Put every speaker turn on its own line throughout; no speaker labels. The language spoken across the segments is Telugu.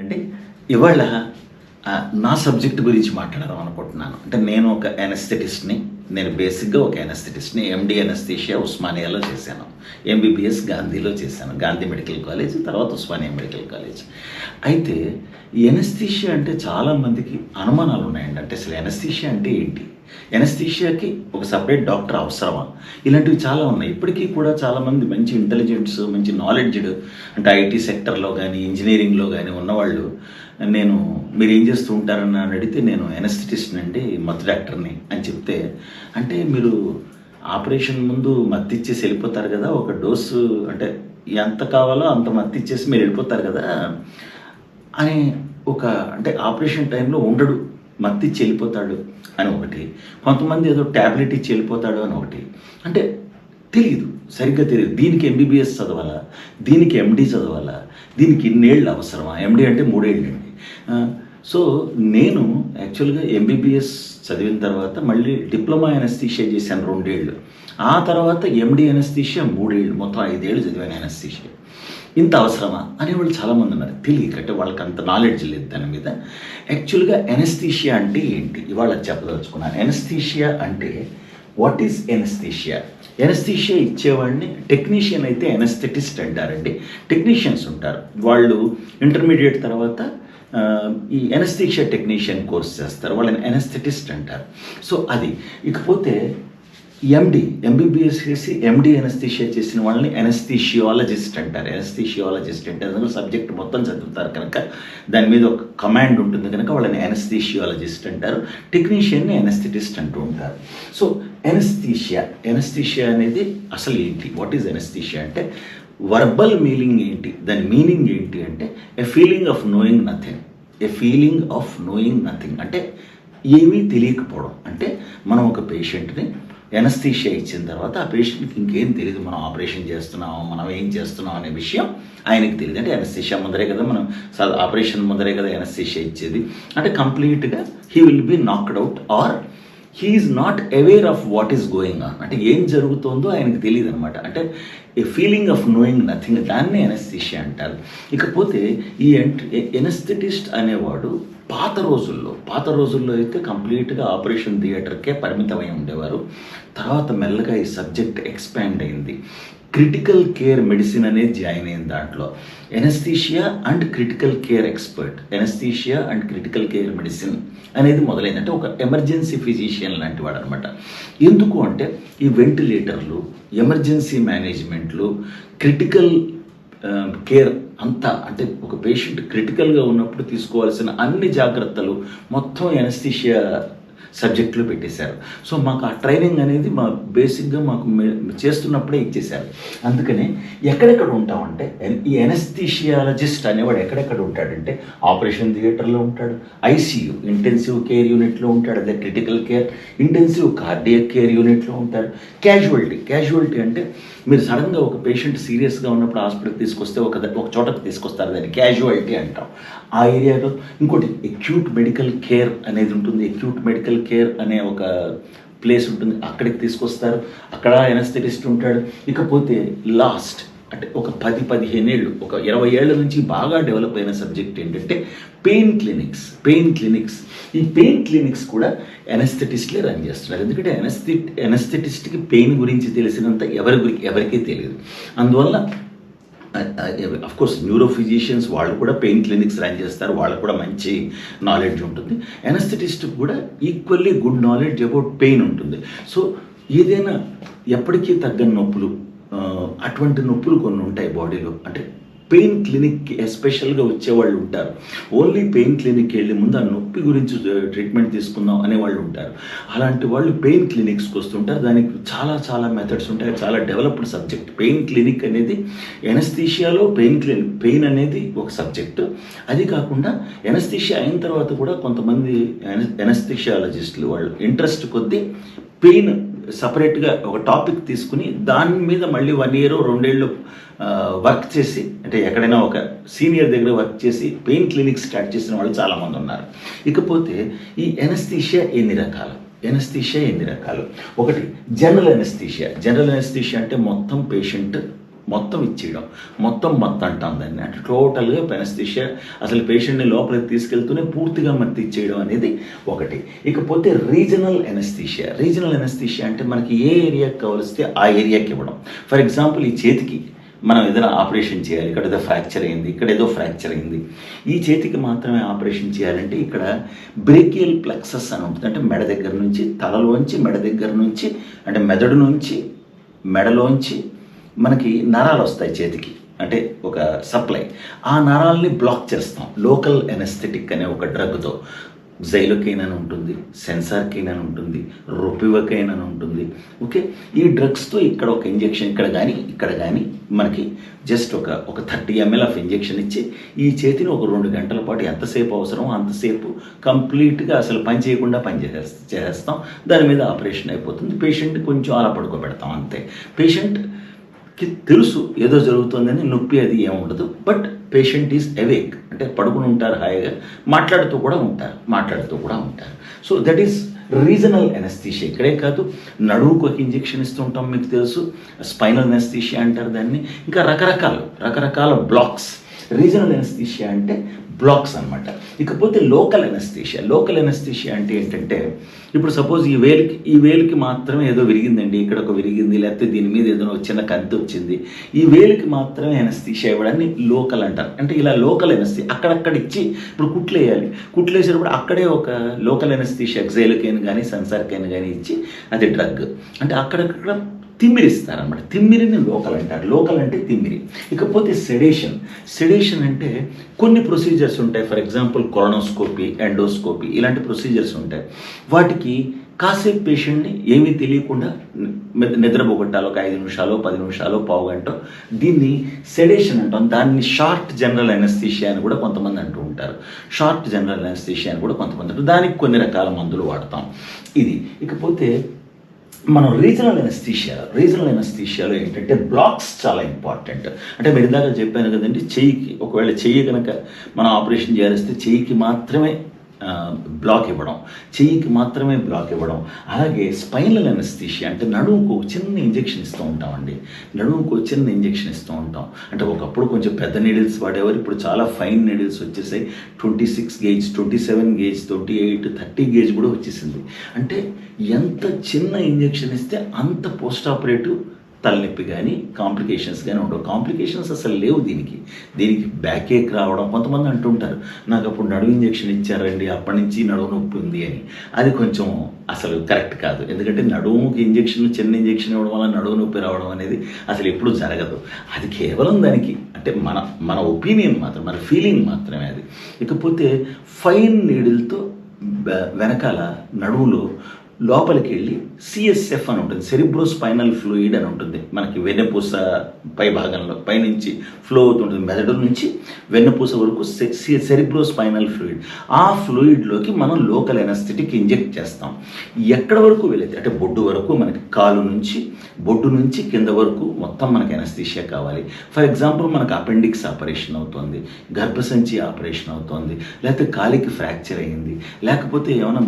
అంటే ఇవాళ నా సబ్జెక్ట్ గురించి మాట్లాడదాం అనుకుంటున్నాను. అంటే నేను ఒక ఎనస్థెటిస్ట్ని నేను బేసిక్గా ఒక ఎనస్థెటిస్ట్ని ఎండి ఎనస్థీషియా ఉస్మానియాలో చేశాను. ఎంబీబీఎస్ గాంధీలో చేశాను. గాంధీ మెడికల్ కాలేజ్ తర్వాత ఉస్మానియా మెడికల్ కాలేజ్ అయితే ఈ ఎనస్థీషియా అంటే చాలామందికి అనుమానాలు ఉన్నాయండి అంటే అసలు ఎనస్థీషియా అంటే ఏంటి? ఎనస్థీషియాకి ఒక సపరేట్ డాక్టర్ అవసరమా? ఇలాంటివి చాలా ఉన్నాయి. ఇప్పటికీ కూడా చాలామంది మంచి ఇంటెలిజెంట్స్ మంచి నాలెడ్జ్డ్ అంటే ఐటీ సెక్టర్లో కానీ ఇంజనీరింగ్లో కానీ ఉన్నవాళ్ళు నేను మీరు ఏం చేస్తూ ఉంటారని అని అడిగితే నేను ఎనస్థిటిస్ట్ అండి మత్తు డాక్టర్ని అని చెప్తే అంటే మీరు ఆపరేషన్ ముందు మత్తిచ్చేసి వెళ్ళిపోతారు కదా ఒక డోసు అంటే ఎంత కావాలో అంత మత్తిచ్చేసి ఇచ్చేసి మీరు వెళ్ళిపోతారు కదా అని ఒక అంటే ఆపరేషన్ టైంలో ఉండడు. మత్తి చెల్లిపోతాడు అని ఒకటి. కొంతమంది ఏదో ట్యాబ్లెట్ ఇచ్చి వెళ్ళిపోతాడు అని ఒకటి. అంటే తెలియదు సరిగ్గా తెలియదు దీనికి ఎంబీబీఎస్ చదవాలా? దీనికి ఎండీ చదవాలా? దీనికి ఇన్నేళ్ళు అవసరమా? ఎండీ అంటే మూడేళ్ళు అండి. సో నేను యాక్చువల్గా ఎంబీబీఎస్ చదివిన తర్వాత మళ్ళీ డిప్లొమా ఎనస్థీషియా చేశాను రెండేళ్ళు. ఆ తర్వాత ఎండి ఎనస్థీషియా మూడేళ్ళు. మొత్తం ఐదేళ్ళు చదివాను ఎనస్థీషియా. ఇంత అవసరమా? అనేవాళ్ళు చాలామంది ఉన్నారు తెలియక అంటే వాళ్ళకి అంత నాలెడ్జ్ లేదు దాని మీద. యాక్చువల్గా ఎనస్థీషియా అంటే ఏంటి? ఇవాళ చెప్పదలుచుకున్నాను. ఎనస్థీషియా అంటే వాట్ ఈజ్ ఎనస్థీషియా ఎనస్థీషియా ఇచ్చేవాడిని టెక్నీషియన్ అయితే ఎనస్థెటిస్ట్ అంటారండి. టెక్నీషియన్స్ ఉంటారు. వాళ్ళు ఇంటర్మీడియట్ తర్వాత ఈ ఎనస్థీషియా టెక్నీషియన్ కోర్స్ చేస్తారు. వాళ్ళని ఎనస్థెటిస్ట్ అంటారు. సో అది. ఇకపోతే ఎండి ఎంబీబీఎస్ చేసి ఎండి ఎనస్థీషియా చేసిన వాళ్ళని ఎనస్థీషియాలజిస్ట్ అంటారు. ఎనస్థీషియాలజిస్ట్ అంటే అందులో సబ్జెక్ట్ మొత్తం చదువుతారు కనుక దాని మీద ఒక కమాండ్ ఉంటుంది కనుక వాళ్ళని ఎనస్థీషియాలజిస్ట్ అంటారు. టెక్నీషియన్ని ఎనస్థెటిస్ట్ అంటూ ఉంటారు. సో ఎనస్థీషియా ఎనస్థీషియా అనేది అసలు ఏంటి? వాట్ ఈజ్ ఎనస్థీషియా అంటే వర్బల్ మీనింగ్ ఏంటి? దాని మీనింగ్ ఏంటి అంటే a feeling of knowing nothing a feeling of knowing nothing అంటే ఏమీ తెలియకపోవడం. అంటే మనం ఒక పేషెంట్ని ఎనస్థీషియా ఇచ్చిన తర్వాత ఆ పేషెంట్కి ఇంకేం తెలియదు మనం ఆపరేషన్ చేస్తున్నాం మనం ఏం చేస్తున్నాం అనే విషయం ఆయనకి తెలియదు అంటే ఎనస్థీషియా ముందరే కదా మనం ఆపరేషన్ ముందరే కదా ఎనస్థీషియా ఇచ్చేది. అంటే కంప్లీట్గా he will be knocked out or he is not aware of what is going on అంటే ఏం జరుగుతుందో ఆయనకు తెలియదు అనమాట అంటే a feeling of knowing nothing దాన్నే ఎనస్థీషియా అంటారు. ఇకపోతే ఈ ఎనస్థెటిస్ట్ అనేవాడు పాత రోజుల్లో పాత రోజుల్లో అయితే కంప్లీట్గా ఆపరేషన్ థియేటర్కే పరిమితమై ఉండేవారు. తర్వాత మెల్లగా ఈ సబ్జెక్ట్ ఎక్స్పాండ్ అయింది. క్రిటికల్ కేర్ మెడిసిన్ అనేది జాయిన్ అయింది దాంట్లో. Anaesthesia and critical care expert anaesthesia and critical care medicine అనేది మొదలైంది. అంటే ఒక ఎమర్జెన్సీ ఫిజిషియన్ లాంటి వాడు అనమాట ఎందుకు అంటే ఈ వెంటిలేటర్లు ఎమర్జెన్సీ మేనేజ్మెంట్లు క్రిటికల్ కేర్ అంతా అంటే ఒక పేషెంట్ క్రిటికల్గా ఉన్నప్పుడు తీసుకోవాల్సిన అన్ని జాగ్రత్తలు మొత్తం ఎనస్థీషియా సబ్జెక్టులు పెట్టేశారు. సో మాకు ఆ ట్రైనింగ్ అనేది మా బేసిక్గా మాకు చేస్తున్నప్పుడే ఇచ్చేశారు. అందుకనే ఎక్కడెక్కడ ఉంటామంటే ఎన్- ఈ ఎనస్థీషియాలజిస్ట్ అనేవాడు ఎక్కడెక్కడ ఉంటాడంటే ఆపరేషన్ థియేటర్లో ఉంటాడు ఐసీయూ ఇంటెన్సివ్ కేర్ యూనిట్లో ఉంటాడు అదే critical care intensive cardiac care యూనిట్లో ఉంటారు క్యాజువల్టీ క్యాజువల్టీ అంటే మీరు సడన్గా ఒక పేషెంట్ సీరియస్గా ఉన్నప్పుడు హాస్పిటల్కి తీసుకొస్తే ఒక ఒక చోటకి తీసుకొస్తారు దాన్ని. క్యాజువాలిటీ అంటాం. ఆ ఏరియాలో ఇంకోటి ఎక్యూట్ మెడికల్ కేర్ అనేది ఉంటుంది. అక్యూట్ మెడికల్ కేర్ అనే ఒక ప్లేస్ ఉంటుంది. అక్కడికి తీసుకొస్తారు. అక్కడ ఎనస్థెటిస్ట్ ఉంటాడు. ఇకపోతే లాస్ట్ అంటే ఒక పది పదిహేను ఏళ్ళు ఒక ఇరవై ఏళ్ళ నుంచి బాగా డెవలప్ అయిన సబ్జెక్ట్ ఏంటంటే పెయిన్ క్లినిక్స్ పెయిన్ క్లినిక్స్ ఈ పెయిన్ క్లినిక్స్ కూడా ఎనస్థెటిస్ట్లే రన్ చేస్తున్నారు. ఎందుకంటే ఎనస్థె ఎనస్థెటిస్ట్కి పెయిన్ గురించి తెలిసినంత ఎవరి గురి ఎవరికీ తెలియదు. అందువల్ల కోర్స్ న్యూరో ఫిజిషియన్స్ వాళ్ళు కూడా పెయిన్ క్లినిక్స్ రన్ చేస్తారు వాళ్ళకు కూడా మంచి నాలెడ్జ్ ఉంటుంది. ఎనస్థెటిస్ట్ కూడా equally good knowledge about pain ఉంటుంది. సో ఏదైనా ఎప్పటికీ తగ్గని నొప్పులు అటువంటి నొప్పులు కొన్ని ఉంటాయి బాడీలో అంటే పెయిన్ క్లినిక్కి ఎస్పెషల్గా వచ్చేవాళ్ళు ఉంటారు. ఓన్లీ పెయిన్ క్లినిక్కి వెళ్ళి ముందు ఆ నొప్పి గురించి ట్రీట్మెంట్ తీసుకుందాం అనే వాళ్ళు ఉంటారు. అలాంటి వాళ్ళు పెయిన్ క్లినిక్స్కి వస్తుంటారు దానికి చాలా చాలా మెథడ్స్ ఉంటాయి. చాలా డెవలప్డ్ సబ్జెక్ట్. పెయిన్ క్లినిక్ అనేది ఎనస్థీషియాలో పెయిన్ క్లినిక్ పెయిన్ అనేది ఒక సబ్జెక్టు. అది కాకుండా ఎనస్థీషియా అయిన తర్వాత కూడా కొంతమంది ఎనస్థీషియాలజిస్టులు వాళ్ళు ఇంట్రెస్ట్ కొద్దీ పెయిన్ సపరేట్గా ఒక టాపిక్ తీసుకుని దాని మీద మళ్ళీ వన్ ఇయర్ రెండేళ్ళు వర్క్ చేసి అంటే ఎక్కడైనా ఒక సీనియర్ దగ్గర వర్క్ చేసి పెయిన్ క్లినిక్ స్టార్ట్ చేసిన వాళ్ళు చాలామంది ఉన్నారు. ఇకపోతే ఈ ఎనస్థీషియా ఎన్ని రకాలు? ఎనస్థీషియా ఎన్ని రకాలు? ఒకటి జనరల్ ఎనస్థీషియా. జనరల్ ఎనస్థీషియా అంటే మొత్తం పేషెంట్ మొత్తం ఇచ్చేయడం మొత్తం మొత్తం అంటాం దాన్ని. అంటే టోటల్గా పెనస్థిషియా అసలు పేషెంట్ని లోపలికి తీసుకెళ్తూనే పూర్తిగా మత్తి ఇచ్చేయడం అనేది ఒకటి. ఇకపోతే రీజనల్ ఎనస్థీషియా రీజనల్ ఎనస్థీషియా అంటే మనకి ఏ ఏరియాకి కావలిస్తే ఆ ఏరియాకి ఇవ్వడం. ఫర్ ఎగ్జాంపుల్ ఈ చేతికి మనం ఏదైనా ఆపరేషన్ చేయాలి. ఇక్కడ ఏదో ఫ్రాక్చర్ అయింది ఇక్కడ ఏదో ఫ్రాక్చర్ అయింది. ఈ చేతికి మాత్రమే ఆపరేషన్ చేయాలంటే ఇక్కడ బ్రేకియల్ ప్లెక్సస్ అని ఉంటుంది. అంటే మెడ దగ్గర నుంచి తలలోంచి మెడ దగ్గర నుంచి అంటే మెదడు నుంచి మెడలోంచి మనకి నరాలు వస్తాయి చేతికి. అంటే ఒక సప్లై. ఆ నరాల్ని బ్లాక్ చేస్తాం. లోకల్ ఎనస్థెటిక్ అనే ఒక డ్రగ్తో. జైలోకైన్ అని ఉంటుంది సెన్సార్కైన్ అని ఉంటుంది రొపివకైన్ అని ఉంటుంది. ఓకే? ఈ డ్రగ్స్తో ఇక్కడ ఒక ఇంజెక్షన్ ఇక్కడ కానీ ఇక్కడ కానీ మనకి జస్ట్ ఒక ఒక థర్టీ ఎంఎల్ ఆఫ్ ఇంజెక్షన్ ఇచ్చి ఈ చేతిని ఒక రెండు గంటల పాటు ఎంతసేపు అవసరమో అంతసేపు కంప్లీట్గా అసలు పని చేయకుండా పని చేసేస్తా. చేస్తాం దాని మీద ఆపరేషన్ అయిపోతుంది. పేషెంట్ కొంచెం అలా పడుకోబెడతాం అంతే. పేషెంట్ కి తెలుసు ఏదో జరుగుతుందని నొప్పి అది ఏముండదు బట్ పేషెంట్ ఈజ్ అవేక్ అంటే పడుకుని ఉంటారు హాయిగా మాట్లాడుతూ కూడా ఉంటారు మాట్లాడుతూ కూడా ఉంటారు. So that is regional anaesthesia ఇక్కడే కాదు నడువుకు ఒక ఇంజెక్షన్ ఇస్తుంటాం మీకు తెలుసు స్పైనల్ ఎనస్థీషియా అంటారు దాన్ని. ఇంకా రకరకాలు రకరకాల బ్లాక్స్ రీజనల్ ఎనస్థీషియా అంటే బ్లాక్స్ అనమాట ఇకపోతే లోకల్ ఎనస్థీషియా లోకల్ ఎనస్థీషియా అంటే ఏంటంటే ఇప్పుడు సపోజ్ ఈ వేలుకి ఈ వేలుకి మాత్రమే ఏదో విరిగిందండి ఇక్కడ ఒక విరిగింది లేకపోతే దీని మీద ఏదో చిన్న కద్దు వచ్చింది. ఈ వేలుకి మాత్రమే ఎనస్థీషియా ఇవ్వడాన్ని లోకల్ అంటారు. అంటే ఇలా లోకల్ ఎనస్థీ అక్కడక్కడ ఇచ్చి ఇప్పుడు కుట్లు వేయాలి కుట్లు వేసేటప్పుడు అక్కడే ఒక లోకల్ ఎనస్థీషియా ఎగ్జైలకైన్ కానీ సెన్సార్కైనా కానీ ఇచ్చి అది డ్రగ్ అంటే అక్కడక్కడ తిమ్మిరిస్తారన్నమాట తిమ్మిరిని లోకల్ అంటారు. లోకల్ అంటే తిమ్మిరి. ఇకపోతే సెడేషన్ సెడేషన్ అంటే కొన్ని ప్రొసీజర్స్ ఉంటాయి. ఫర్ ఎగ్జాంపుల్ కొలనోస్కోపీ ఎండోస్కోపీ ఇలాంటి ప్రొసీజర్స్ ఉంటాయి. వాటికి కాసేపు పేషెంట్ని ఏమీ తెలియకుండా నిద్ర నిద్రపోగొట్టాలి ఒక ఐదు నిమిషాలు పది నిమిషాలు పావు గంట దీన్ని సెడేషన్ అంటాం. దాన్ని షార్ట్ జనరల్ ఎనస్థీషియా అని కూడా కొంతమంది అంటూ ఉంటారు. షార్ట్ జనరల్ ఎనస్థీషియా అని కూడా కొంతమంది అంటారు. దానికి కొన్ని రకాల మందులు వాడతాం. ఇది. ఇకపోతే మనం రీజనల్ ఎనస్థీషియా రీజనల్ ఎనస్థీషియాలో ఏంటంటే బ్లాక్స్ చాలా ఇంపార్టెంట్. అంటే మీరు ఇందాక చెప్పాను కదండి చెయ్యికి ఒకవేళ చెయ్యి కనుక మనం ఆపరేషన్ చేయాలిస్తే చెయ్యికి మాత్రమే బ్లాక్ ఇవ్వడం. చెయ్యికి మాత్రమే బ్లాక్ ఇవ్వడం. అలాగే స్పైనల్ ఎనస్థీషియా అంటే నడుముకు చిన్న ఇంజెక్షన్ ఇస్తూ ఉంటామండి. నడుముకు చిన్న ఇంజెక్షన్ ఇస్తూ ఉంటాం. అంటే ఒకప్పుడు కొంచెం పెద్ద నీడిల్స్ వాడేవారు ఇప్పుడు చాలా ఫైన్ నీడిల్స్ వచ్చేసాయి. Twenty six gauge twenty seven gauge twenty eight thirty gauge కూడా వచ్చేసింది. అంటే ఎంత చిన్న ఇంజెక్షన్ ఇస్తే అంత పోస్ట్ ఆపరేటివ్ తలనొప్పి కానీ కాంప్లికేషన్స్ కానీ ఉండవు. కాంప్లికేషన్స్ అసలు లేవు దీనికి. దీనికి బ్యాక్ ఏక్ రావడం కొంతమంది అంటుంటారు. నాకు అప్పుడు నడువు ఇంజెక్షన్ ఇచ్చారండి అప్పటి నుంచి నడువు నొప్పి ఉంది అని. అది కొంచెం అసలు కరెక్ట్ కాదు. ఎందుకంటే నడుముకి ఇంజెక్షన్ చిన్న ఇంజెక్షన్ ఇవ్వడం వల్ల నడువు నొప్పి రావడం అనేది అసలు ఎప్పుడు జరగదు. అది కేవలం దానికి అంటే మన మన ఒపీనియన్ మాత్రం మన ఫీలింగ్ మాత్రమే అది. ఇకపోతే ఫైన్ నీడిల్తో వెనకాల నడువులో లోపలికి వెళ్ళి సిఎస్ఎఫ్ అని ఉంటుంది సెరిబ్రో స్పైనల్ ఫ్లూయిడ్ అని ఉంటుంది. మనకి వెన్నెపూస పై భాగంలో పైనుంచి ఫ్లో అవుతుంటుంది మెదడు నుంచి వెన్నపూస వరకు సెరిబ్రో స్పైనల్ ఫ్లూయిడ్ ఆ ఫ్లూయిడ్లోకి మనం లోకల్ ఎనస్థెటిక్ ఇంజెక్ట్ చేస్తాం. ఎక్కడ వరకు వెళ్ళేది అంటే బొడ్డు వరకు మనకి కాలు నుంచి బొడ్డు నుంచి కింద వరకు మొత్తం మనకి ఎనస్థీషియా కావాలి. ఫర్ ఎగ్జాంపుల్ మనకు అపెండిక్స్ ఆపరేషన్ అవుతుంది గర్భసంచి ఆపరేషన్ అవుతుంది లేకపోతే కాలికి ఫ్రాక్చర్ అయ్యింది లేకపోతే ఏమైనా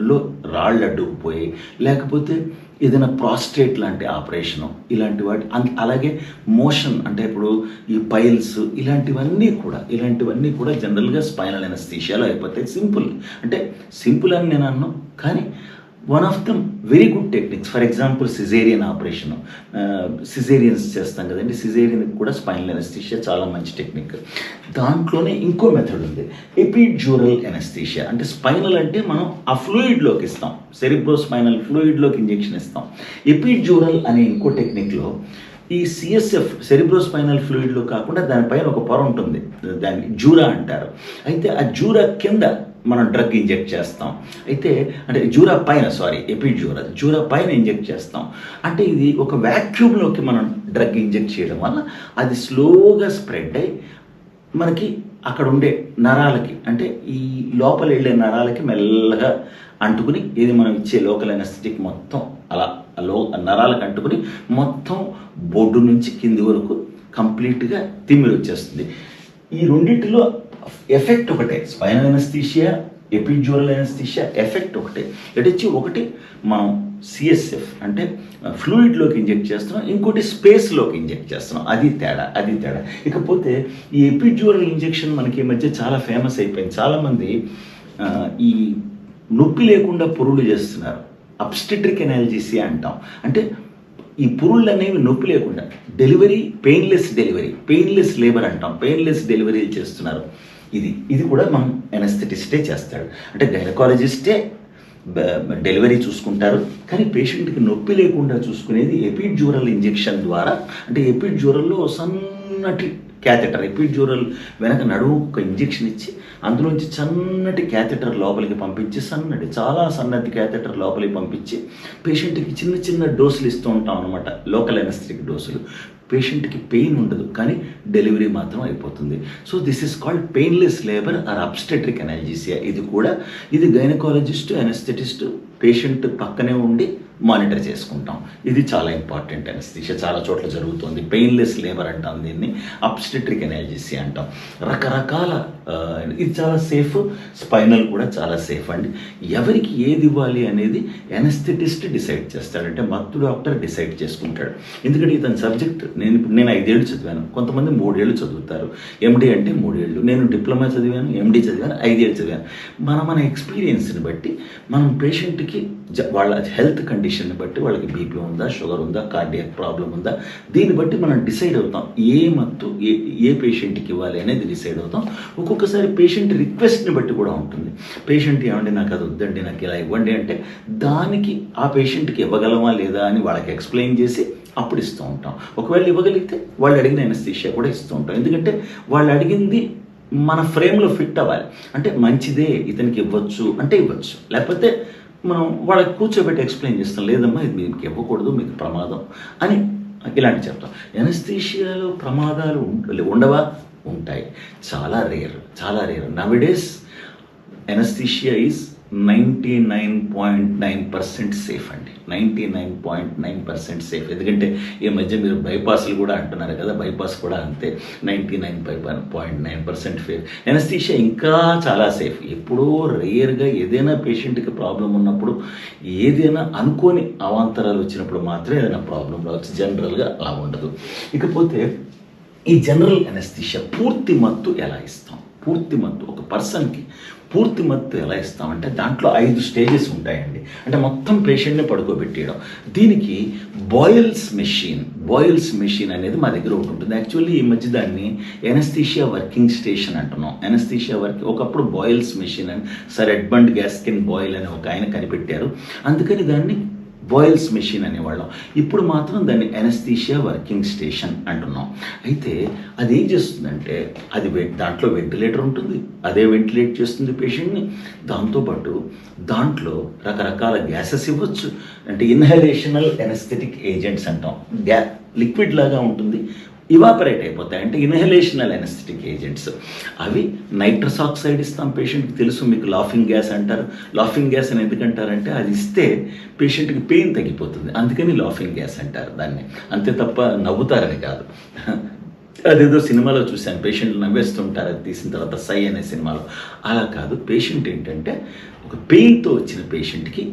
లో రాళ్ళు అడ్డుకుపోయి లేకపోతే ఏదైనా ప్రాస్టేట్ లాంటి ఆపరేషను ఇలాంటి వాటి అన్- అలాగే మోషన్ అంటే ఇప్పుడు ఈ పైల్స్ ఇలాంటివన్నీ కూడా ఇలాంటివన్నీ కూడా జనరల్గా స్పైనల్ అయిన ఎనస్థీషియాలో అయిపోతాయి. సింపుల్. అంటే సింపుల్ అని నేను అన్నాను కానీ one of the very good techniques for example caesarean operation caesareans చేస్తాం కదండి. సిజేరియన్ కూడా స్పైనల్ ఎనస్థీషియా చాలా మంచి టెక్నిక్ దాంట్లోనే ఇంకో మెథడ్ ఉంది. ఎపిడ్యూరల్ ఎనస్థీషియా అంటే స్పైనల్ అంటే మనం ఆ ఫ్లూయిడ్లోకి ఇస్తాం. సెరిబ్రో స్పైనల్ ఫ్లూయిడ్లోకి ఇంజెక్షన్ ఇస్తాం. ఎపిడ్యూరల్ అనే ఇంకో టెక్నిక్లో ఈ సిఎస్ఎఫ్ సెరిబ్రోస్పైనల్ ఫ్లూయిడ్లో కాకుండా దానిపైన ఒక పొర ఉంటుంది. దాన్ని జూరా అంటారు. అయితే ఆ జూరా కింద మనం డ్రగ్ ఇంజెక్ట్ చేస్తాం. అయితే అంటే జూరా పైన సారీ ఎపిడ్యూరా జూరా పైన ఇంజెక్ట్ చేస్తాం. అంటే ఇది ఒక వ్యాక్యూమ్లోకి మనం డ్రగ్ ఇంజెక్ట్ చేయడం వల్ల అది స్లోగా స్ప్రెడ్ అయ్యి మనకి అక్కడ ఉండే నరాలకి అంటే ఈ లోపల వెళ్ళే నరాలకి మెల్లగా అంటుకుని ఇది మనం ఇచ్చే లోకల్ ఎనస్థెటిక్ మొత్తం అలా లో నరాలకు అంటుకుని మొత్తం బొడ్డు నుంచి కింది వరకు కంప్లీట్గా తిమ్మిరి వచ్చేస్తుంది. ఈ రెండింటిలో ఎఫెక్ట్ ఒకటే. Spinal anaesthesia epidural anaesthesia effect ఒకటే. ఎటొచ్చి ఒకటి మనం సిఎస్ఎఫ్ అంటే ఫ్లూయిడ్లోకి ఇంజెక్ట్ చేస్తున్నాం ఇంకోటి స్పేస్లోకి ఇంజెక్ట్ చేస్తున్నాం. అది తేడా అది తేడా. ఇకపోతే ఈ ఎపిజ్యూరల్ ఇంజెక్షన్ మనకి ఈ మధ్య చాలా ఫేమస్ అయిపోయింది. చాలామంది ఈ నొప్పి లేకుండా పురుగులు చేస్తున్నారు. అబ్స్టెట్రిక్ ఎనాలజీసీ అంటాం. అంటే ఈ పురుళ్ళు అనేవి నొప్పి లేకుండా delivery painless delivery painless labour అంటాం పెయిన్లెస్ డెలివరీలు చేస్తున్నారు. ఇది ఇది కూడా మనం ఎనస్థెటిస్టే చేస్తాడు. అంటే గైనకాలజిస్టే డెలివరీ చూసుకుంటారు కానీ పేషెంట్కి నొప్పి లేకుండా చూసుకునేది ఎపిడ్జూరల్ ఇంజెక్షన్ ద్వారా అంటే ఎపిడ్జూరల్లో సన్నటి క్యాథెటర్ ఎపిడ్యూరల్ వెనక నడువు ఒక ఇంజెక్షన్ ఇచ్చి అందులోంచి సన్నటి క్యాథెటర్ లోపలికి పంపించి సన్నటి చాలా సన్నటి క్యాథెటర్ లోపలికి పంపించి పేషెంట్కి చిన్న చిన్న డోసులు ఇస్తూ ఉంటాం అనమాట లోకల్ ఎనస్థెటిక్ డోసులు. పేషెంట్కి పెయిన్ ఉండదు కానీ డెలివరీ మాత్రం అయిపోతుంది. So this is called painless labour or obstetric analgesia ఇది కూడా ఇది గైనకాలజిస్ట్ ఎనస్థెటిస్ట్ పేషెంట్ పక్కనే ఉండి మానిటర్ చేసుకుంటాం. ఇది చాలా ఇంపార్టెంట్ అనస్థిషియా చాలా చోట్ల జరుగుతుంది. పెయిన్లెస్ లేబర్ అంటాం దీన్ని. అప్స్టెట్రిక్ ఎనాలజీసీ అంటాం. రకరకాల ఇది చాలా సేఫ్. స్పైనల్ కూడా చాలా సేఫ్ అండి. ఎవరికి ఏది ఇవ్వాలి అనేది ఎనస్థెటిస్ట్ డిసైడ్ చేస్తాడంటే మత్తు డాక్టర్ డిసైడ్ చేసుకుంటాడు. ఎందుకంటే ఇతని సబ్జెక్ట్ నేను ఇప్పుడు నేను ఐదేళ్ళు చదివాను. కొంతమంది మూడేళ్ళు చదువుతారు. ఎండి అంటే మూడేళ్ళు. నేను డిప్లొమా చదివాను ఎండి చదివాను ఐదేళ్ళు చదివాను. మన మన ఎక్స్పీరియన్స్ని బట్టి మనం పేషెంట్కి వాళ్ళ హెల్త్ కండిషన్ని బట్టి వాళ్ళకి బీపీ ఉందా షుగర్ ఉందా కార్డియక్ ప్రాబ్లం ఉందా దీన్ని బట్టి మనం డిసైడ్ అవుతాం ఏ మత్తు ఏ ఏ పేషెంట్కి ఇవ్వాలి అనేది డిసైడ్ అవుతాం. ఒక్కొక్కసారి పేషెంట్ రిక్వెస్ట్ని బట్టి కూడా ఉంటుంది. పేషెంట్ ఏమండి నాకు అది వద్దండి నాకు ఇలా ఇవ్వండి అంటే దానికి ఆ పేషెంట్కి ఇవ్వగలమా లేదా అని వాళ్ళకి ఎక్స్ప్లెయిన్ చేసి అప్పుడు ఇస్తూ ఉంటాం. ఒకవేళ ఇవ్వగలిగితే వాళ్ళు అడిగిన ఎనస్థీషియా కూడా ఇస్తూ ఉంటాం. ఎందుకంటే వాళ్ళు అడిగింది మన ఫ్రేమ్లో ఫిట్ అవ్వాలి. అంటే మంచిదే ఇతనికి ఇవ్వచ్చు అంటే ఇవ్వచ్చు. లేకపోతే మనం వాళ్ళకి కూర్చోబెట్టి ఎక్స్ప్లెయిన్ చేస్తాం. లేదమ్మా ఇది మీకు ఇవ్వకూడదు మీకు ప్రమాదం అని ఇలాంటి చెప్తాం. ఎనస్థీషియాలో ప్రమాదాలు ఉండవా? ఉంటాయి. చాలా రేర్ చాలా rare nowadays anaesthesia is ninety nine point nine percent safe అండి. Ninety nine point nine percent safe ఎందుకంటే ఈ మధ్య మీరు బైపాస్లు కూడా అంటున్నారు కదా బైపాస్ కూడా అంతే. Ninety nine point nine percent safe anaesthesia ఇంకా చాలా సేఫ్ ఎప్పుడో రేయర్గా ఏదైనా పేషెంట్కి ప్రాబ్లం ఉన్నప్పుడు ఏదైనా అనుకోని అవాంతరాలు వచ్చినప్పుడు మాత్రమే ఏదైనా ప్రాబ్లం రావచ్చు. జనరల్గా అలా ఉండదు. ఇకపోతే ఈ జనరల్ ఎనస్థీషియా పూర్తి మత్తు ఎలా ఇస్తాం? పూర్తి మత్తు ఒక పర్సన్కి పూర్తి మత్తు ఎలా ఇస్తామంటే దాంట్లో ఐదు స్టేజెస్ ఉంటాయండి. అంటే మొత్తం పేషెంట్ని పడుకోబెట్టేయడం. దీనికి బాయిల్స్ మెషిన్ బాయిల్స్ మెషిన్ అనేది మా దగ్గర ఒకటి ఉంటుంది. యాక్చువల్లీ ఈ మధ్య దాన్ని ఎనస్థీషియా వర్కింగ్ స్టేషన్ అంటున్నాం. ఎనస్థీషియా వర్క్ ఒకప్పుడు బాయిల్స్ మెషిన్ అని సర్ ఎడ్మండ్ గ్యాస్కిన్ బాయిల్ అని ఒక ఆయన కనిపెట్టారు. అందుకని దాన్ని బాయిల్స్ మెషిన్ అనేవాళ్ళం. ఇప్పుడు మాత్రం దాన్ని ఎనస్థీషియా వర్కింగ్ స్టేషన్ అంటున్నాం. అయితే అది ఏం చేస్తుందంటే అది వె- దాంట్లో వెంటిలేటర్ ఉంటుంది. అదే వెంటిలేట్ చేస్తుంది పేషెంట్ని దాంతోపాటు దాంట్లో రకరకాల గ్యాసెస్ ఇవ్వచ్చు. అంటే ఇన్హలేషనల్ ఎనస్థెటిక్ ఏజెంట్స్ అంటాం. గ్యా లిక్విడ్ లాగా ఉంటుంది. ఇవాపరేట్ అయిపోతాయి. అంటే ఇన్హలేషనల్ ఎనస్థెటిక్ ఏజెంట్స్ అవి నైట్రస్ ఆక్సైడ్ ఇస్తాం పేషెంట్కి తెలుసు మీకు లాఫింగ్ గ్యాస్ అంటారు. లాఫింగ్ గ్యాస్ అని ఎందుకంటారంటే అది ఇస్తే పేషెంట్కి పెయిన్ తగ్గిపోతుంది. అందుకని లాఫింగ్ గ్యాస్ అంటారు దాన్ని. అంతే తప్ప నవ్వుతారని కాదు. అదేదో సినిమాలో చూశాను. పేషెంట్లు నవ్వేస్తుంటారు. అది తీసిన తర్వాత సై అనే సినిమాలో. అలా కాదు. పేషెంట్ ఏంటంటే ఒక పెయిన్తో వచ్చిన పేషెంట్కి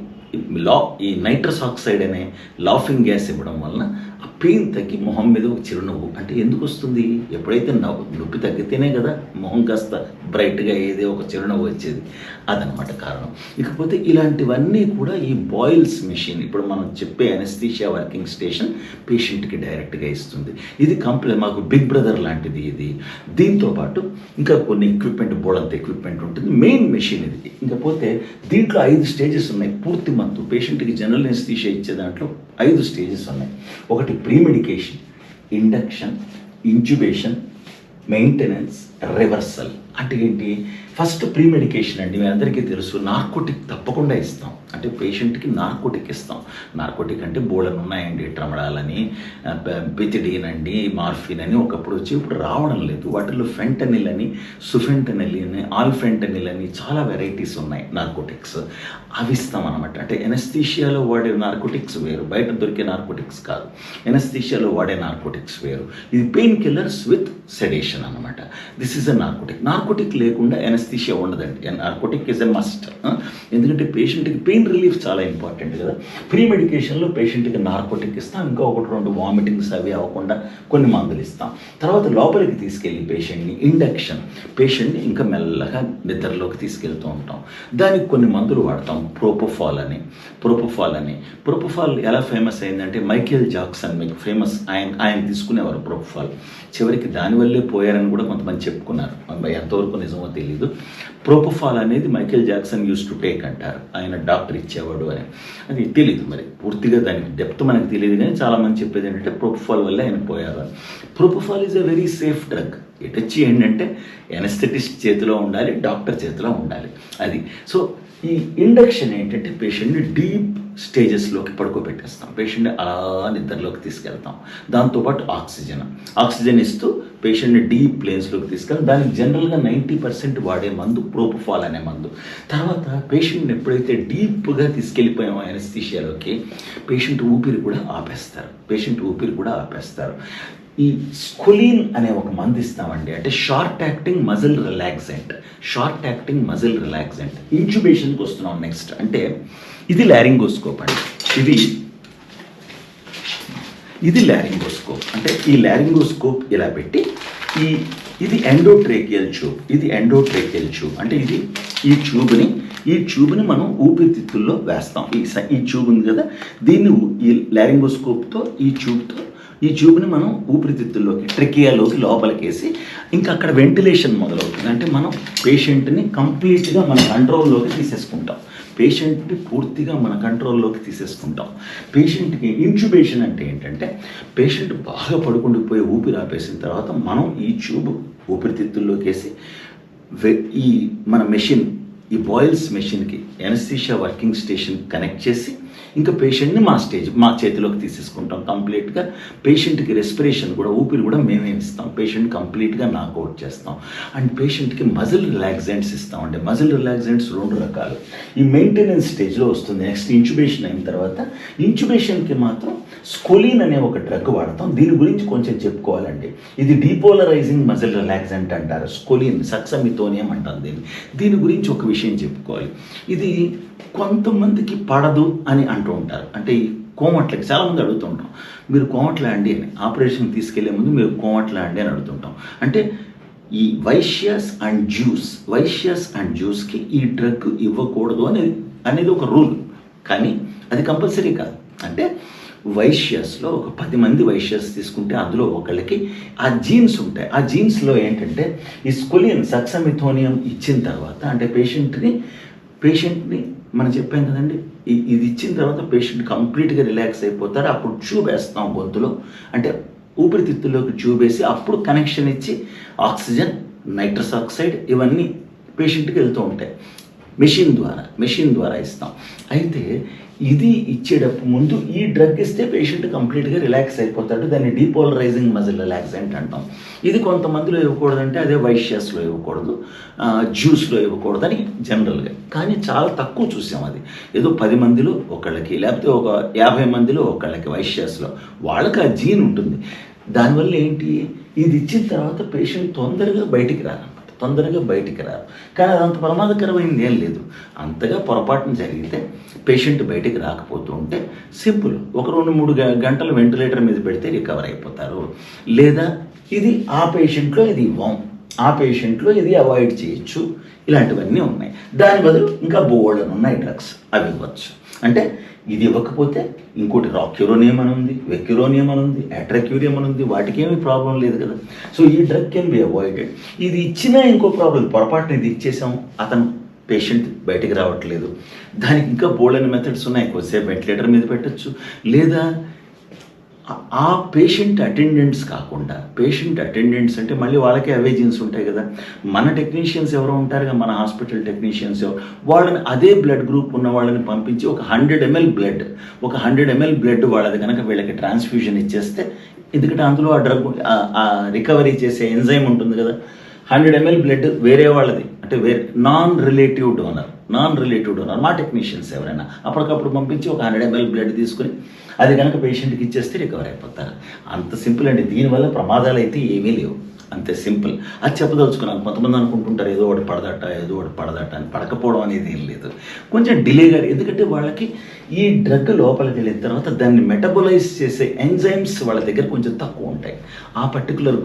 లా ఈ నైట్రస్ ఆక్సైడ్ అనే లాఫింగ్ గ్యాస్ ఇవ్వడం వలన ఆ పెయిన్ తగ్గి మొహం మీద ఒక చిరునవ్వు. అంటే ఎందుకు వస్తుంది? ఎప్పుడైతే నవ్వు నొప్పి తగ్గితేనే కదా మొహం కాస్త బ్రైట్గా అయ్యేది ఒక చిరునవ్వు వచ్చేది. అదనమాట కారణం. ఇకపోతే ఇలాంటివన్నీ కూడా ఈ బాయిల్స్ మెషిన్ ఇప్పుడు మనం చెప్పే అనస్థీషియా వర్కింగ్ స్టేషన్ పేషెంట్కి డైరెక్ట్గా ఇస్తుంది. ఇది కంప్లీ మాకు బిగ్ బ్రదర్ లాంటిది ఇది. దీంతో పాటు ఇంకా కొన్ని ఎక్విప్మెంట్ బోడంత ఎక్విప్మెంట్ ఉంటుంది. మెయిన్ మెషిన్ ఇది. ఇంకపోతే దీంట్లో ఐదు స్టేజెస్ ఉన్నాయి పూర్తి మంతు పేషెంట్కి జనరల్ ఎనస్థీషియా ఇచ్చే దాంట్లో ఐదు స్టేజెస్ ఉన్నాయి. ఒకటి premedication induction incubation maintenance reversal. అంటే ఏంటి? ఫస్ట్ ప్రీ మెడికేషన్ అండి మీ అందరికీ తెలుసు నార్కోటిక్ తప్పకుండా ఇస్తాం. అంటే పేషెంట్కి నార్కోటిక్ ఇస్తాం. నార్కోటిక్ అంటే బోళను ఉన్నాయండి ట్రమడాలని బెతిడిన్ అండి మార్ఫిన్ అని ఒకప్పుడు వచ్చి ఇప్పుడు రావడం లేదు. వాటిలో ఫెంటనిల్ అని సుఫెంటనిల్ అని ఆల్ఫెంటనిల్ అని చాలా వెరైటీస్ ఉన్నాయి నార్కోటిక్స్ అవి ఇస్తాం అనమాట అంటే ఎనస్థీషియాలో వాడే నార్కోటిక్స్ వేరు బయట దొరికే నార్కోటిక్స్ కాదు. ఎనస్థీషియాలో వాడే నార్కోటిక్స్ వేరు. ఇది పెయిన్ కిల్లర్స్ విత్ సెడేషన్ అనమాట this is a narcotic narco narcotic లేకుండా ఎనస్థీషియా ఉండదండి. నార్కోటిక్ ఇస్ ఎ మస్ట్ ఎందుకంటే పేషెంట్కి పెయిన్ రిలీఫ్ చాలా ఇంపార్టెంట్ కదా. ప్రీ మెడికేషన్లో పేషెంట్కి నార్కోటిక్ ఇస్తాం. ఇంకా ఒకటి రెండు వామిటింగ్స్ అవి అవ్వకుండా కొన్ని మందులు ఇస్తాం. తర్వాత లోపలికి తీసుకెళ్ళి పేషెంట్ని ఇండక్షన్ పేషెంట్ని ఇంకా మెల్లగా నిద్రలోకి తీసుకెళ్తూ ఉంటాం. దానికి కొన్ని మందులు వాడతాం. ప్రోపోఫాల్ అని. ప్రోపోఫాల్ అని. ప్రోపోఫాల్ ఎలా ఫేమస్ అయిందంటే మైకేల్ జాక్సన్ మీకు ఫేమస్ ఆయన ఆయన తీసుకునేవారు ప్రోపోఫాల్ చివరికి దానివల్లే పోయారని కూడా కొంతమంది చెప్పుకున్నారు. ఎంతో ఎంతవరకు నిజమో తెలియదు ప్రోపోఫాల్ అనేది Michael Jackson used to take అంటారు. ఆయన డాక్టర్ ఇచ్చేవాడు అని. అది తెలియదు మరి. పూర్తిగా దానికి డెప్త్ మనకు తెలియదు కానీ చాలామంది చెప్పేది ఏంటంటే ప్రోపోఫాల్ వల్ల ఆయన పోయారు అని. Propofol is a very safe drug ఎటచ్చి ఏంటంటే ఎనస్థెటిస్ట్ చేతిలో ఉండాలి డాక్టర్ చేతిలో ఉండాలి. అది. సో ఈ ఇండక్షన్ ఏంటంటే పేషెంట్ని డీప్ స్టేజెస్లోకి పడుకోబెట్టేస్తాం. పేషెంట్ని అలా నిద్రలోకి తీసుకెళ్తాం. దాంతోపాటు ఆక్సిజన్. ఆక్సిజన్ ఇస్తూ పేషెంట్ని డీప్ ప్లేన్స్లోకి తీసుకెళ్ళి దానికి జనరల్గా నైంటీ పర్సెంట్ వాడే మందు ప్రోపోఫాల్ అనే మందు. తర్వాత పేషెంట్ని ఎప్పుడైతే డీప్గా తీసుకెళ్ళిపోయామో ఎనస్థీషియాలోకి పేషెంట్ ఊపిరి కూడా ఆపేస్తారు. పేషెంట్ ఊపిరి కూడా ఆపేస్తారు. ఈ స్కులీన్ అనే ఒక మందు ఇస్తామండి. అంటే short acting muscle relaxant. Short acting muscle relaxant. ఇంక్యుబేషన్కి వస్తున్నాం నెక్స్ట్. అంటే ఇది లారింగోస్కోప్ అండి. ఇది ఇది లారింగోస్కోప్. అంటే ఈ లారింగోస్కోప్ ఇలా పెట్టి ఈ ఇది ఎండోట్రేకియల్ ట్యూబ్. ఇది ఎండోట్రేకియల్ ట్యూబ్. అంటే ఇది ఈ ట్యూబ్ని ఈ ట్యూబ్ని మనం ఊపిరితిత్తుల్లో వేస్తాం. ఈ స- ఈ ట్యూబ్ ఉంది కదా దీన్ని ఈ లారింగోస్కోప్తో ఈ ట్యూబ్తో ఈ ట్యూబ్ని మనం ఊపిరితిత్తుల్లోకి ట్రెకియాలోకి లోపలికేసి ఇంకా అక్కడ వెంటిలేషన్ మొదలవుతుంది. అంటే మనం పేషెంట్ని కంప్లీట్గా మన కంట్రోల్లోకి తీసేసుకుంటాం. పేషెంట్ని పూర్తిగా మన కంట్రోల్లోకి తీసేసుకుంటాం. పేషెంట్కి ఇంక్యుబేషన్ అంటే ఏంటంటే పేషెంట్ బాగా పడుకుండిపోయి ఊపిరి ఆపేసిన తర్వాత మనం ఈ ట్యూబ్ ఊపిరితిత్తుల్లోకి వేసి వె- ఈ మన మెషిన్ ఈ బాయిల్స్ మెషిన్కి ఎనస్థీషియా వర్కింగ్ స్టేషన్ కనెక్ట్ చేసి ఇంకా పేషెంట్ని మా స్టేజ్ మా చేతిలోకి తీసేసుకుంటాం కంప్లీట్గా. పేషెంట్కి రెస్పిరేషన్ కూడా ఊపిరి కూడా మేమే ఇస్తాం. పేషెంట్ కంప్లీట్గా నాకౌట్ చేస్తాం. అండ్ పేషెంట్కి మజిల్ రిలాక్సెంట్స్ ఇస్తాం అంటే మజిల్ రిలాక్సెంట్స్ రెండు రకాలు. ఈ మెయింటెనెన్స్ స్టేజ్లో వస్తుంది. నెక్స్ట్ ఇంచుబేషన్ అయిన తర్వాత ఇంచుబేషన్కి మాత్రం స్కోలిన్ అనే ఒక డ్రగ్ వాడతాం. దీని గురించి కొంచెం చెప్పుకోవాలండి. ఇది డీపోలరైజింగ్ మజిల్ రిలాక్సెంట్ అంటారు. స్కోలిన్ సక్సమితోనియం అంటాం దీన్ని. దీని గురించి ఒక విషయం చెప్పుకోవాలి. ఇది కొంతమందికి పడదు అని అంటూ ఉంటారు. అంటే ఈ కోమట్లకి చాలామంది అడుగుతుంటాం. మీరు కోమట్లా అండి అని. ఆపరేషన్ తీసుకెళ్ళే ముందు మీరు కోమట్లా అండి అని అడుగుతుంటాం. అంటే ఈ వైశ్యస్ అండ్ జ్యూస్ వైశ్యస్ అండ్ జ్యూస్కి ఈ డ్రగ్ ఇవ్వకూడదు అనేది అనేది ఒక రూల్. కానీ అది కంపల్సరీ కాదు. అంటే వైశ్యస్లో ఒక పది మంది వైశ్యస్ తీసుకుంటే అందులో ఒకళ్ళకి ఆ జీన్స్ ఉంటాయి. ఆ జీన్స్లో ఏంటంటే ఈ స్కొలియన్ సక్సమిథోనియం ఇచ్చిన తర్వాత అంటే పేషెంట్ని పేషెంట్ని మనం చెప్పాం కదండి ఇది ఇచ్చిన తర్వాత పేషెంట్ కంప్లీట్గా రిలాక్స్ అయిపోతారు అప్పుడు ట్యూబ్ వేస్తాం గొంతులో. అంటే ఊపిరితిత్తుల్లోకి ట్యూబ్ వేసి అప్పుడు కనెక్షన్ ఇచ్చి ఆక్సిజన్ నైట్రస్ ఆక్సైడ్ ఇవన్నీ పేషెంట్కి వెళ్తూ ఉంటాయి. మెషిన్ ద్వారా మెషిన్ ద్వారా ఇస్తాం. అయితే ఇది ఇచ్చేటప్పుడు ముందు ఈ డ్రగ్ ఇస్తే పేషెంట్ కంప్లీట్గా రిలాక్స్ అయిపోతాడు. దాన్ని డీపోలరైజింగ్ మజిల్ రిలాక్సెంట్ అంటాం. ఇది కొంతమందిలో ఇవ్వకూడదంటే అదే వైశ్యస్లో ఇవ్వకూడదు జ్యూస్లో జ్యూస్లో ఇవ్వకూడదని జనరల్గా. కానీ చాలా తక్కువ చూసాం అది. ఏదో పది మందిలో ఒకళ్ళకి లేకపోతే ఒక యాభై మందిలో ఒకళ్ళకి వైశ్యాస్లో వాళ్ళకి ఆ జీన్ ఉంటుంది. దానివల్ల ఏంటి? ఇది ఇచ్చిన తర్వాత పేషెంట్ తొందరగా బయటికి రారన్నమాట తొందరగా బయటికి రారు. కానీ అదంత అంత ప్రమాదకరమైనది ఏం లేదు. అంతగా పొరపాటున జరిగితే పేషెంట్ బయటికి రాకపోతూ ఉంటే సింపుల్. ఒక రెండు మూడు గ- గంటలు వెంటిలేటర్ మీద పెడితే రికవర్ అయిపోతారు. లేదా ఇది ఆ పేషెంట్లో ఇది ఇవ్వం ఆ పేషెంట్లో ఇది అవాయిడ్ చేయొచ్చు. ఇలాంటివన్నీ ఉన్నాయి. దాని బదులు ఇంకా బోల్డన్ ఉన్నాయి డ్రగ్స్. అవి ఇవ్వచ్చు. అంటే ఇది ఇవ్వకపోతే ఇంకోటి రాక్యురోనియం అని ఉంది వెక్యురోనియం అని ఉంది అట్రక్యూరియం అని ఉంది వాటికి ఏమీ ప్రాబ్లం లేదు కదా. సో ఈ డ్రగ్ కెన్ బి అవాయిడెడ్. ఇది ఇచ్చినా ఇంకో ప్రాబ్లం పొరపాటున ఇది ఇచ్చేసాం అతను పేషెంట్ బయటికి రావట్లేదు. దానికి ఇంకా బోల్డెన్ మెథడ్స్ ఉన్నాయి. కొద్దిసేపు వెంటిలేటర్ మీద పెట్టచ్చు. లేదా ఆ- పేషెంట్ అటెండెంట్స్ కాకుండా పేషెంట్ అటెండెంట్స్ అంటే మళ్ళీ వాళ్ళకే అవేజెన్స్ ఉంటాయి కదా. మన టెక్నీషియన్స్ ఎవరో ఉంటారు కదా మన హాస్పిటల్ టెక్నీషియన్స్ ఎవరు. వాళ్ళని అదే బ్లడ్ గ్రూప్ ఉన్న వాళ్ళని పంపించి ఒక హండ్రెడ్ ఎంఎల్ బ్లడ్ ఒక హండ్రెడ్ ఎంఎల్ బ్లడ్ వాళ్ళది కనుక వీళ్ళకి ట్రాన్స్ఫ్యూజన్ ఇచ్చేస్తే ఎందుకంటే అందులో ఆ డ్రగ్ ఆ రికవరీ చేసే ఎంజైమ్ ఉంటుంది కదా. హండ్రెడ్ ఎంఎల్ బ్లడ్ వేరే వాళ్ళది. అంటే వేరే non relative donor non relative donor మా టెక్నీషియన్స్ ఎవరైనా అప్పటికప్పుడు పంపించి ఒక హండ్రెడ్ ఎంఎల్ బ్లడ్ తీసుకుని అది కనుక పేషెంట్కి ఇచ్చేస్తే రికవర్ అయిపోతారు. అంత సింపుల్ అండి దీనివల్ల ప్రమాదాలు అయితే ఏమీ లేవు. అంతే సింపుల్. అది చెప్పదలుచుకున్నాను. కొంతమంది అనుకుంటుంటారు ఏదో ఒకటి పడదట ఏదో ఒకటి పడదట అని. పడకపోవడం అనేది ఏం లేదు. కొంచెం డిలేగా ఎందుకంటే వాళ్ళకి ఈ డ్రగ్ లోపలికి వెళ్ళిన తర్వాత దాన్ని మెటబలైజ్ చేసే ఎంజైమ్స్ వాళ్ళ దగ్గర కొంచెం తక్కువ ఉంటాయి. ఆ పర్టికులర్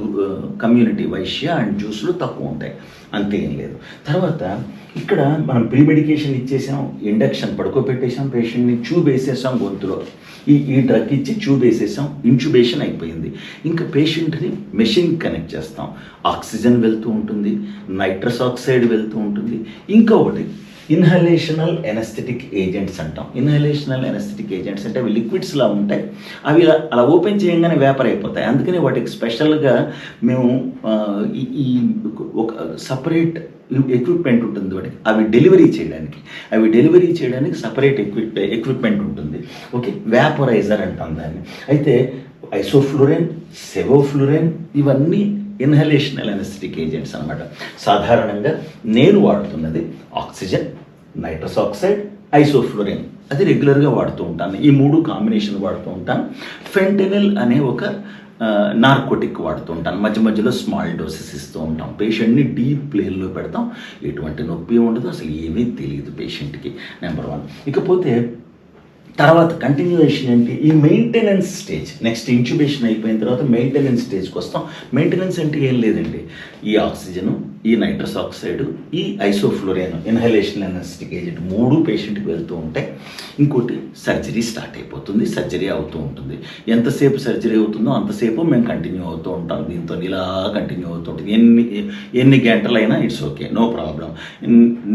కమ్యూనిటీ వైశ్య అండ్ జ్యూస్లు తక్కువ ఉంటాయి. అంతే ఏం లేదు. తర్వాత ఇక్కడ మనం ప్రీ మెడికేషన్ ఇచ్చేసాం ఇండక్షన్ పడుకోబెట్టేసాం పేషెంట్ని చూపేసేసాం గొంతులో. ఈ ఈ డ్రగ్ ఇచ్చి ట్యూబ్ వేసేసాం. ఇంక్యుబేషన్ అయిపోయింది. ఇంకా పేషెంట్ని మెషిన్ కనెక్ట్ చేస్తాం. ఆక్సిజన్ వెళ్తూ ఉంటుంది. నైట్రస్ ఆక్సైడ్ వెళ్తూ ఉంటుంది. ఇంకా ఒకటి. ఇన్హలేషనల్ ఎనస్థెటిక్ ఏజెంట్స్ అంటాం. ఇన్హలేషనల్ ఎనస్థెటిక్ ఏజెంట్స్ అంటే అవి లిక్విడ్స్లా ఉంటాయి. అవి ఇలా అలా ఓపెన్ చేయగానే వేపర్ అయిపోతాయి అందుకని వాటికి స్పెషల్గా మేము ఈ- ఈ ఒక సపరేట్ ఎక్విప్మెంట్ ఉంటుంది వాటికి. అవి డెలివరీ చేయడానికి. అవి డెలివరీ చేయడానికి సపరేట్ ఎక్విప్ ఎక్విప్మెంట్ ఉంటుంది. ఓకే? వ్యాపరైజర్ అంటాం దాన్ని. అయితే ఐసోఫ్లూరెన్ సెవోఫ్లూరెన్ ఇవన్నీ ఇన్హలేషనల్ అనెస్థెటిక్ ఏజెంట్స్ అనమాట సాధారణంగా నేను వాడుతున్నది ఆక్సిజన్ నైట్రస్ ఆక్సైడ్ ఐసోఫ్లోరిన్. అది రెగ్యులర్గా వాడుతూ ఉంటాను. ఈ మూడు కాంబినేషన్ వాడుతూ ఉంటాను. ఫెంటెనిల్ అనే ఒక నార్కోటిక్ వాడుతూ ఉంటాను. మధ్య మధ్యలో స్మాల్ డోసెస్ ఇస్తూ ఉంటాం. పేషెంట్ని డీప్ ప్లేన్లో పెడతాం. ఎటువంటి నొప్పి ఉండదు. అసలు ఏమీ తెలియదు పేషెంట్కి నెంబర్ వన్. ఇకపోతే తర్వాత కంటిన్యూయేషన్ ఏంటి? ఈ మెయింటెనెన్స్ స్టేజ్ నెక్స్ట్ ఇంక్యుబేషన్ అయిపోయిన తర్వాత మెయింటెనెన్స్ స్టేజ్కి వస్తాం. మెయింటెనెన్స్ అంటే ఏం లేదండి. ఈ ఆక్సిజను ఈ నైట్రస్ ఆక్సైడ్ ఈ ఐసోఫ్లోరిన్ ఇన్హలేషన్ ఎనస్టిక్ ఏజెంట్ మూడు పేషెంట్కి వెళ్తూ ఉంటాయి. ఇంకోటి సర్జరీ స్టార్ట్ అయిపోతుంది సర్జరీ అవుతూ ఉంటుంది. ఎంతసేపు సర్జరీ అవుతుందో అంతసేపు మేము కంటిన్యూ అవుతూ ఉంటాం. దీంతో ఇలా కంటిన్యూ అవుతూ ఉంటుంది. ఎన్ని ఎన్ని గంటలైనా ఇట్స్ ఓకే నో ప్రాబ్లం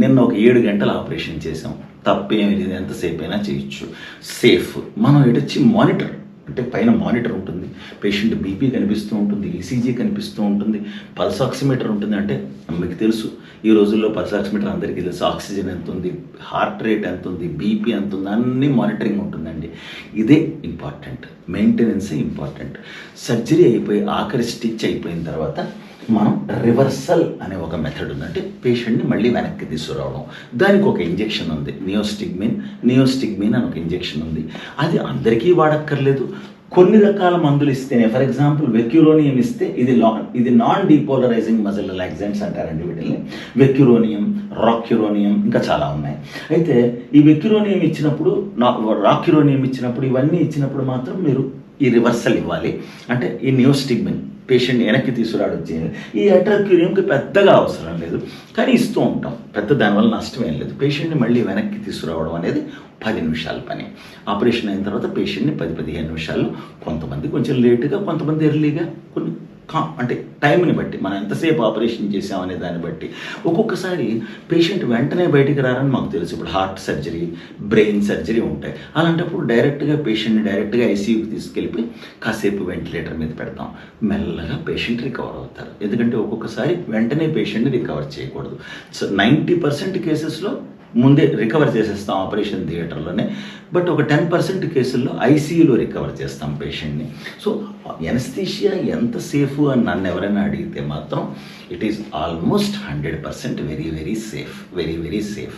నిన్న ఒక ఏడు గంటలు ఆపరేషన్ చేసాం తప్పేం లేదు. ఎంతసేపు అయినా చేయొచ్చు. సేఫ్ మనం ఎడొచ్చి మానిటర్ అంటే పైన మానిటర్ ఉంటుంది. పేషెంట్ బీపీ కనిపిస్తూ ఉంటుంది. ఈసీజీ కనిపిస్తూ ఉంటుంది. పల్స్ ఆక్సిమీటర్ ఉంటుంది. అంటే మీకు తెలుసు. ఈ రోజుల్లో పల్స్ ఆక్సిమీటర్ అందరికీ తెలుసు. ఆక్సిజన్ ఎంత ఉంది? హార్ట్ రేట్ ఎంత ఉంది? బీపీ ఎంత ఉంది? అన్నీ మానిటరింగ్ ఉంటుందండి. ఇదే ఇంపార్టెంట్ మెయింటెనెన్సే ఇంపార్టెంట్ సర్జరీ అయిపోయి ఆఖరి స్టిచ్ అయిపోయిన తర్వాత మనం రివర్సల్ అనే ఒక మెథడ్ ఉంది. అంటే పేషెంట్ని మళ్ళీ వెనక్కి తీసుకురావడం. దానికి ఒక ఇంజెక్షన్ ఉంది. నియోస్టిగ్మిన్ నియోస్టిగ్మిన్ అని ఒక ఇంజెక్షన్ ఉంది. అది అందరికీ వాడక్కర్లేదు. కొన్ని రకాల మందులు ఇస్తేనే ఫర్ ఎగ్జాంపుల్ వెక్యూరోనియం ఇస్తే ఇది లా ఇది నాన్ డీపోలరైజింగ్ మజిల్ రిలాక్సెంట్స్ అంటారండి వీటిని. వెక్యూరోనియం రాక్యురోనియం ఇంకా చాలా ఉన్నాయి. అయితే ఈ వెక్యూరోనియం ఇచ్చినప్పుడు నా రాక్యురోనియం ఇచ్చినప్పుడు ఇవన్నీ ఇచ్చినప్పుడు మాత్రం మీరు ఈ రివర్సల్ ఇవ్వాలి. అంటే ఈ నియోస్టిగ్మిన్ పేషెంట్ వెనక్కి తీసుకురావడం చేయాలి ఈ అట్రాక్యూరియంకి పెద్దగా అవసరం లేదు. కానీ ఇస్తూ ఉంటాం. పెద్ద దానివల్ల నష్టం ఏం లేదు. పేషెంట్ని మళ్ళీ వెనక్కి తీసుకురావడం అనేది పది నిమిషాల పని. ఆపరేషన్ అయిన తర్వాత పేషెంట్ని పది పదిహేను నిమిషాల్లో కొంతమంది కొంచెం లేటుగా కొంతమంది ఎర్లీగా కొన్ని కా అంటే టైంని బట్టి మనం ఎంతసేపు ఆపరేషన్ చేసామనే దాన్ని బట్టి ఒక్కొక్కసారి పేషెంట్ వెంటనే బయటికి రారని మాకు తెలుసు. ఇప్పుడు హార్ట్ సర్జరీ బ్రెయిన్ సర్జరీ ఉంటాయి. అలాంటప్పుడు డైరెక్ట్గా పేషెంట్ని డైరెక్ట్గా ఐసీయూకి తీసుకెళ్ళి కాసేపు వెంటిలేటర్ మీద పెడతాం. మెల్లగా పేషెంట్ రికవర్ అవుతారు. ఎందుకంటే ఒక్కొక్కసారి వెంటనే పేషెంట్ని రికవర్ చేయకూడదు. సో నైంటీ పర్సెంట్ కేసెస్లో ముందే రికవర్ చేసేస్తాం ఆపరేషన్ థియేటర్లోనే. బట్ ఒక టెన్ పర్సెంట్ కేసుల్లో ఐసీయూలో రికవర్ చేస్తాం పేషెంట్ని సో ఎనస్థీషియా ఎంత సేఫ్ అని నన్ను ఎవరైనా అడిగితే మాత్రం it is almost hundred percent very very safe very very safe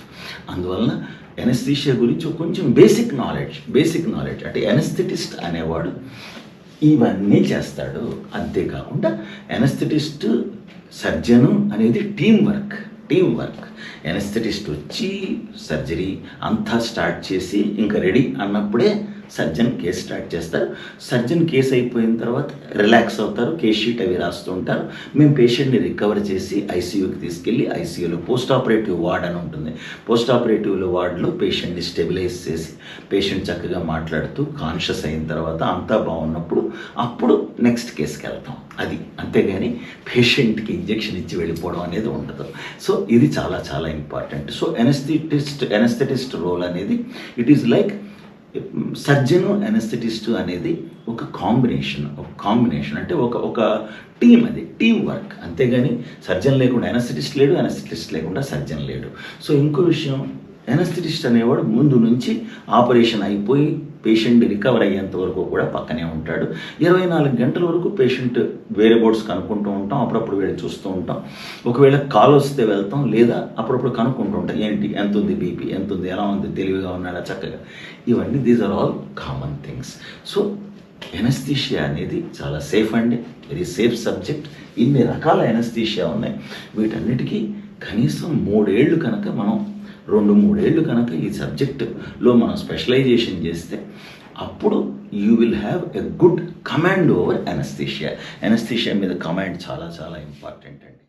అందువలన ఎనస్థీషియా గురించి కొంచెం బేసిక్ నాలెడ్జ్ బేసిక్ నాలెడ్జ్ అంటే ఎనస్థెటిస్ట్ అనేవాడు ఇవన్నీ చేస్తాడు. అంతేకాకుండా ఎనస్థెటిస్ట్ సర్జను అనేది team work team work anaesthetist వచ్చి సర్జరీ అంతా స్టార్ట్ చేసి ఇంకా రెడీ అన్నప్పుడే సర్జన్ కేసు స్టార్ట్ చేస్తారు. సర్జన్ కేసు అయిపోయిన తర్వాత రిలాక్స్ అవుతారు. కేస్ షీట్ అవి రాస్తూ ఉంటారు. మేము పేషెంట్ని రికవర్ చేసి ఐసీయూకి తీసుకెళ్ళి ఐసీయూలో పోస్ట్ ఆపరేటివ్ వార్డ్ అని ఉంటుంది. పోస్ట్ ఆపరేటివ్ వార్డులో పేషెంట్ని స్టెబిలైజ్ చేసి పేషెంట్ చక్కగా మాట్లాడుతూ కాన్షియస్ అయిన తర్వాత అంతా బాగున్నప్పుడు అప్పుడు నెక్స్ట్ కేసుకి వెళ్తాం. అది అంతేగాని పేషెంట్కి ఇంజెక్షన్ ఇచ్చి వెళ్ళిపోవడం అనేది ఉండదు. సో ఇది చాలా చాలా important. So anaesthetist anaesthetist role అనేది it is like surgeon anaesthetist అనేది ఒక కాంబినేషన్ ఒక కాంబినేషన్ అంటే ఒక ఒక టీం అది టీం వర్క్. అంతేగాని సర్జన్ లేకుండా ఎనస్థెటిస్ట్ లేడు ఎనస్థెటిస్ట్ లేకుండా సర్జన్ లేడు. సో ఇంకో విషయం ఎనస్థెటిస్ట్ అనేవాడు ముందు నుంచి ఆపరేషన్ అయిపోయి పేషెంట్ రికవర్ అయ్యేంత వరకు కూడా పక్కనే ఉంటాడు. ఇరవై నాలుగు గంటల వరకు పేషెంట్ వేరే బోర్డ్స్ కనుక్కుంటూ ఉంటాం అప్పుడప్పుడు వెళ్ళి చూస్తూ ఉంటాం. ఒకవేళ కాల్ వస్తే వెళ్తాం లేదా అప్పుడప్పుడు కనుక్కుంటూ ఉంటాం. ఏంటి? ఎంత ఉంది బీపీ? ఎంత ఉంది? ఎలా ఉంది? తెలివిగా ఉన్నాడా? చక్కగా. ఇవన్నీ these are all common things so anaesthesia అనేది చాలా సేఫ్ అండి. వెరీ సేఫ్ సబ్జెక్ట్ ఇన్ని రకాల ఎనస్థీషియా ఉన్నాయి. వీటన్నిటికీ కనీసం మూడేళ్ళు కనుక మనం రెండు మూడేళ్ళు కనుక ఈ సబ్జెక్టులో మనం స్పెషలైజేషన్ చేస్తే అప్పుడు you will have a good command over anaesthesia anaesthesia మీద కమాండ్ చాలా చాలా ఇంపార్టెంట్ అండి.